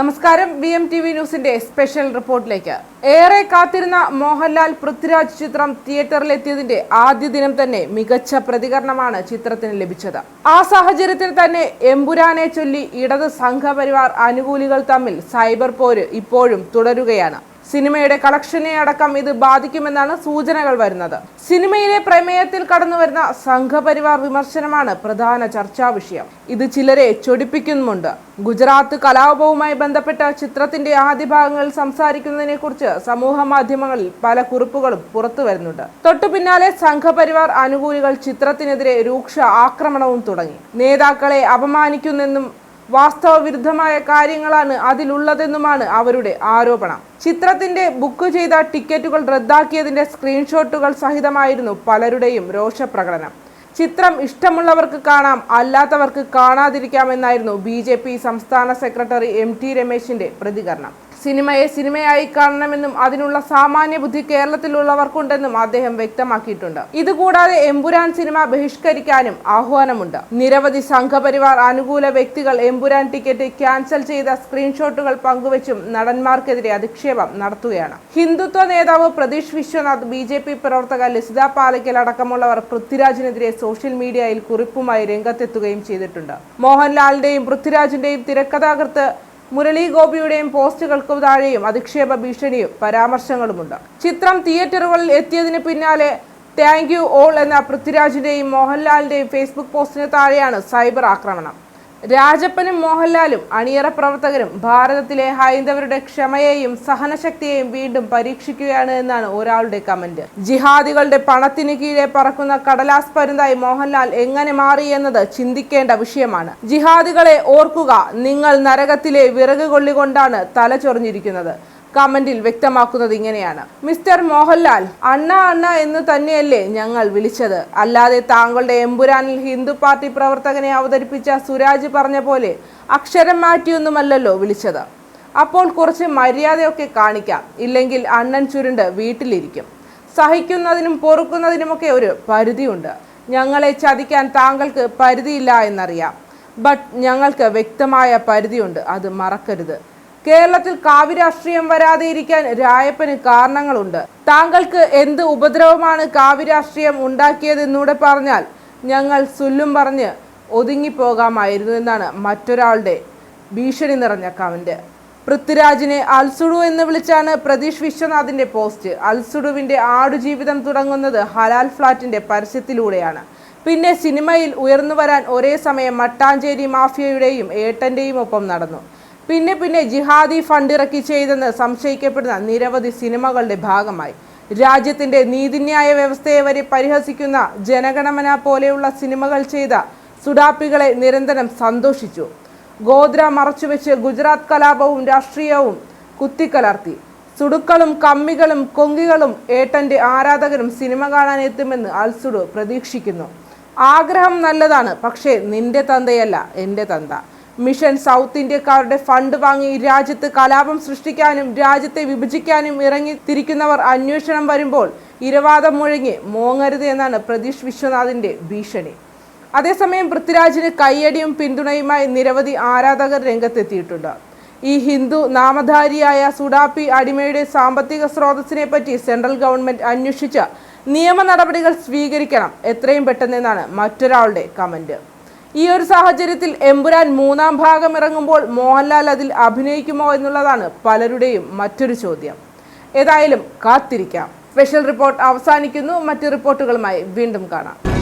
നമസ്കാരം. V M T V ന്യൂസിന്റെ special റിപ്പോർട്ടിലേക്ക്. ഏറെ കാത്തിരുന്ന മോഹൻലാൽ പൃഥ്വിരാജ് ചിത്രം തിയേറ്ററിലെത്തിയതിന്റെ ആദ്യ ദിനം തന്നെ മികച്ച പ്രതികരണമാണ് ചിത്രത്തിന് ലഭിച്ചത്. ആ സാഹചര്യത്തിൽ തന്നെ എമ്പുരാനെ ചൊല്ലി ഇടത് സംഘപരിവാർ അനുകൂലികൾ തമ്മിൽ സൈബർ പോര് ഇപ്പോഴും തുടരുകയാണ്. സിനിമയുടെ കളക്ഷനെ അടക്കം ഇത് ബാധിക്കുമെന്നാണ് സൂചനകൾ വരുന്നത്. സിനിമയിലെ പ്രമേയത്തിൽ കടന്നുവരുന്ന സംഘപരിവാർ വിമർശനമാണ് പ്രധാന ചർച്ചാ വിഷയം. ഇത് ചിലരെ ചൊടിപ്പിക്കുന്നുമുണ്ട്. ഗുജറാത്ത് കലാപവുമായി ബന്ധപ്പെട്ട ചിത്രത്തിന്റെ ആദ്യ ഭാഗങ്ങളിൽ സംസാരിക്കുന്നതിനെ കുറിച്ച് സമൂഹ മാധ്യമങ്ങളിൽ പല കുറിപ്പുകളും പുറത്തു വരുന്നുണ്ട്. തൊട്ടു പിന്നാലെ സംഘപരിവാർ അനുകൂലികൾ ചിത്രത്തിനെതിരെ രൂക്ഷ ആക്രമണവും തുടങ്ങി. നേതാക്കളെ അപമാനിക്കുന്നെന്നും വാസ്തവ വിരുദ്ധമായ കാര്യങ്ങളാണ് അതിലുള്ളതെന്നുമാണ് അവരുടെ ആരോപണം. ചിത്രത്തിന്റെ ബുക്ക് ചെയ്ത ടിക്കറ്റുകൾ റദ്ദാക്കിയതിന്റെ സ്ക്രീൻഷോട്ടുകൾ സഹിതമായിരുന്നു പലരുടെയും രോഷപ്രകടനം. ചിത്രം ഇഷ്ടമുള്ളവർക്ക് കാണാം അല്ലാത്തവർക്ക് കാണാതിരിക്കാമെന്നായിരുന്നു ബി സംസ്ഥാന സെക്രട്ടറി എം ടി രമേശിന്റെ പ്രതികരണം. സിനിമയെ സിനിമയായി കാണണമെന്നും അതിനുള്ള സാമാന്യ ബുദ്ധി കേരളത്തിലുള്ളവർക്കുണ്ടെന്നും അദ്ദേഹം വ്യക്തമാക്കിയിട്ടുണ്ട്. ഇതുകൂടാതെ എമ്പുരാൻ സിനിമ ബഹിഷ്കരിക്കാനും ആഹ്വാനമുണ്ട്. നിരവധി സംഘപരിവാർ അനുകൂല വ്യക്തികൾ എമ്പുരാൻ ടിക്കറ്റ് ക്യാൻസൽ ചെയ്ത സ്ക്രീൻഷോട്ടുകൾ പങ്കുവച്ചും നടന്മാർക്കെതിരെ അധിക്ഷേപം നടത്തുകയാണ്. ഹിന്ദുത്വ നേതാവ് Pratheesh Vishwanath B J P പ്രവർത്തക ലസിത പാലയ്ക്കൽ അടക്കമുള്ളവർ പൃഥ്വിരാജിനെതിരെ സോഷ്യൽ മീഡിയയിൽ കുറിപ്പുമായി രംഗത്തെത്തുകയും ചെയ്തിട്ടുണ്ട്. മോഹൻലാലിന്റെയും പൃഥ്വിരാജിന്റെയും തിരക്കഥാകൃത്ത് മുരളി ഗോപിയുടെയും പോസ്റ്റുകൾക്ക് താഴെയും അധിക്ഷേപ ഭീഷണിയും പരാമർശങ്ങളുമുണ്ട്. ചിത്രം തിയേറ്ററുകളിൽ എത്തിയതിന് പിന്നാലെ താങ്ക് യു ഓൾ എന്ന പൃഥ്വിരാജിന്റെയും മോഹൻലാലിന്റെയും ഫേസ്ബുക്ക് പോസ്റ്റിന് താഴെയാണ് സൈബർ ആക്രമണം. രാജപ്പനും മോഹൻലാലും അണിയറ പ്രവർത്തകരും ഭാരതത്തിലെ ഹൈന്ദവരുടെ ക്ഷമയെയും സഹനശക്തിയെയും വീണ്ടും പരീക്ഷിക്കുകയാണ് എന്നാണ് ഒരാളുടെ കമന്റ്. ജിഹാദികളുടെ പണത്തിന് കീഴെ പറക്കുന്ന കടലാസ് പരുന്തായി മോഹൻലാൽ എങ്ങനെ മാറി എന്നത് ചിന്തിക്കേണ്ട വിഷയമാണ്. ജിഹാദികളെ ഓർക്കുക നിങ്ങൾ നരകത്തിലെ വിറക് കൊള്ളികൊണ്ടാണ് തല ചൊറിഞ്ഞിരിക്കുന്നത്. കമന്റിൽ വ്യക്തമാക്കുന്നത് ഇങ്ങനെയാണ്. മിസ്റ്റർ മോഹൻലാൽ അണ്ണ അണ്ണ എന്ന് തന്നെയല്ലേ ഞങ്ങൾ വിളിച്ചത്. അല്ലാതെ താങ്കളുടെ എമ്പുരാനിൽ ഹിന്ദു പാർട്ടി പ്രവർത്തകനെ അവതരിപ്പിച്ച സുരാജ് പറഞ്ഞ പോലെ അക്ഷരം മാറ്റിയൊന്നുമല്ലല്ലോ വിളിച്ചത്. അപ്പോൾ കുറച്ച് മര്യാദയൊക്കെ കാണിക്കാം. ഇല്ലെങ്കിൽ അണ്ണൻ ചുരുണ്ട് വീട്ടിലിരിക്കും. സഹിക്കുന്നതിനും പൊറുക്കുന്നതിനുമൊക്കെ ഒരു പരിധിയുണ്ട്. ഞങ്ങളെ ചതിക്കാൻ താങ്കൾക്ക് പരിധിയില്ല എന്നറിയാം. ബട്ട് ഞങ്ങൾക്ക് വ്യക്തമായ പരിധിയുണ്ട്. അത് മറക്കരുത്. കേരളത്തിൽ കാവ്യരാഷ്ട്രീയം വരാതെ ഇരിക്കാൻ രായപ്പന് കാരണങ്ങളുണ്ട്. താങ്കൾക്ക് എന്ത് ഉപദ്രവമാണ് കാവ്യരാഷ്ട്രീയം ഉണ്ടാക്കിയതെന്നൂടെ പറഞ്ഞാൽ ഞങ്ങൾ സുല്ലും പറഞ്ഞ് ഒതുങ്ങിപ്പോകാമായിരുന്നു എന്നാണ് മറ്റൊരാളുടെ ഭീഷണി നിറഞ്ഞ കമന്റ്. പൃഥ്വിരാജിനെ അൽസുഡു എന്ന് വിളിച്ചാണ് പ്രതീഷ് വിശ്വനാഥിന്റെ പോസ്റ്റ്. അൽസുഡുവിന്റെ ആടുജീവിതം തുടങ്ങുന്നത് ഹലാൽ ഫ്ലാറ്റിന്റെ പരസ്യത്തിലൂടെയാണ്. പിന്നെ സിനിമയിൽ ഉയർന്നു വരാൻ ഒരേ സമയം മട്ടാഞ്ചേരി മാഫിയയുടെയും ഏട്ടന്റെയും ഒപ്പം നടന്നു. പിന്നെ പിന്നെ ജിഹാദി ഫണ്ട് ഇറക്കി ചെയ്തെന്ന് സംശയിക്കപ്പെടുന്ന നിരവധി സിനിമകളുടെ ഭാഗമായി. രാജ്യത്തിന്റെ നീതിന്യായ വ്യവസ്ഥയെ വരെ പരിഹസിക്കുന്ന ജനഗണമന പോലെയുള്ള സിനിമകൾ ചെയ്ത സുഡാപ്പികളെ നിരന്തരം സന്തോഷിച്ചു. ഗോദ്ര മറച്ചുവെച്ച് ഗുജറാത്ത് കലാപവും രാഷ്ട്രീയവും കുത്തിക്കലർത്തി. സുടുക്കളും കമ്മികളും കൊങ്കികളും ഏട്ടന്റെ ആരാധകരും സിനിമ കാണാൻ എത്തുമെന്ന് അൽസുഡു പ്രതീക്ഷിക്കുന്നു. ആഗ്രഹം നല്ലതാണ് പക്ഷേ നിന്റെ തന്തയല്ല എന്റെ തന്ത. മിഷൻ സൗത്ത് ഇന്ത്യക്കാരുടെ ഫണ്ട് വാങ്ങി രാജ്യത്ത് കലാപം സൃഷ്ടിക്കാനും രാജ്യത്തെ വിഭജിക്കാനും ഇറങ്ങി തിരിക്കുന്നവർ അന്വേഷണം വരുമ്പോൾ ഇരവാദം മുഴങ്ങി മോങ്ങരുത് എന്നാണ് പ്രതീഷ് വിശ്വനാഥിന്റെ ഭീഷണി. അതേസമയം പൃഥ്വിരാജിന് കയ്യടിയും പിന്തുണയുമായി നിരവധി ആരാധകർ രംഗത്തെത്തിയിട്ടുണ്ട്. ഈ ഹിന്ദു നാമധാരിയായ സുഡാപ്പി അടിമയുടെ സാമ്പത്തിക സ്രോതസ്സിനെ പറ്റി സെൻട്രൽ ഗവൺമെന്റ് അന്വേഷിച്ച നിയമ നടപടികൾ സ്വീകരിക്കണം എത്രയും പെട്ടെന്നെന്നാണ് മറ്റൊരാളുടെ കമന്റ്. ഈ ഒരു സാഹചര്യത്തിൽ എമ്പുരാൻ മൂന്നാം ഭാഗം ഇറങ്ങുമ്പോൾ മോഹൻലാൽ അതിൽ അഭിനയിക്കുമോ എന്നുള്ളതാണ് പലരുടെയും മറ്റൊരു ചോദ്യം. ഏതായാലും കാത്തിരിക്കാം. സ്പെഷ്യൽ റിപ്പോർട്ട് അവസാനിക്കുന്നു. മറ്റ് റിപ്പോർട്ടുകളുമായി വീണ്ടും കാണാം.